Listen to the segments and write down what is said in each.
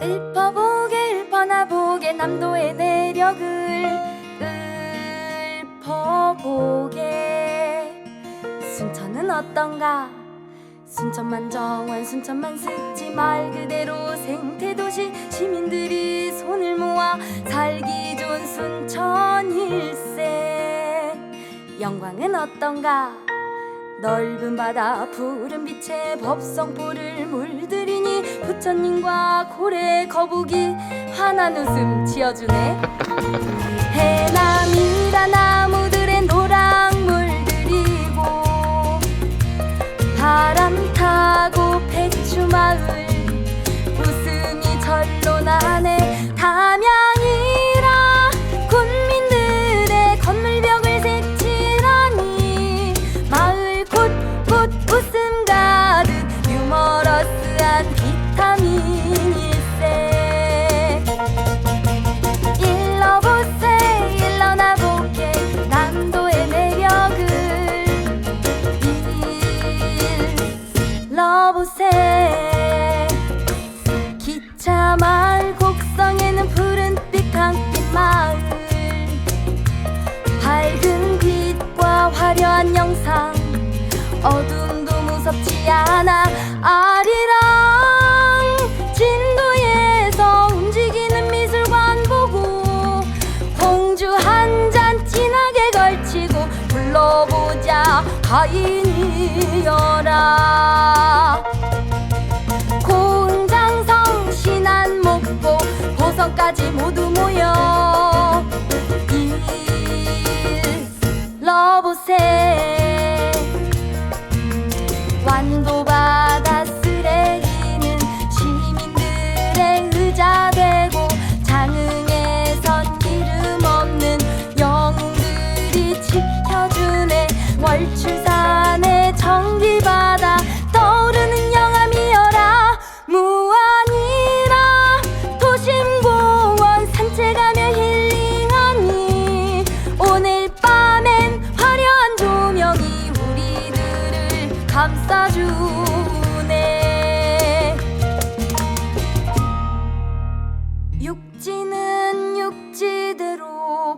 읊어보게 읊어나보게 남도의 내력을 읊어보게 순천은 어떤가? 순천만 정원 순천만 습지 말 그대로 생태도시. 시민들이 손을 모아 살기 좋은 순천 일세. 영광은 어떤가 넓은 바다 푸른 빛에 법성포를 물들이니 부처님과 고래 거북이 환한 웃음 지어주네. 해남이라 나 일러보세 기차 마을 곡성에는 푸른빛 강빛 마을. 밝은 빛과 화려한 영상 어둠도 무섭지 않아 아리랑 가인이여라. 고은장성 신안 목포 고성까지 모두 모여. 일러보세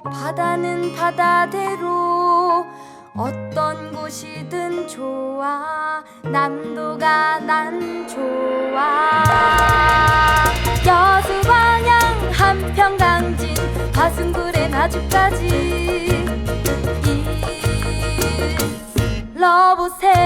바다는 바다대로 어떤 곳이든 좋아. 남도가 난 좋아. 여수광양 한평강진 화순굴의 나주까지. 일러보세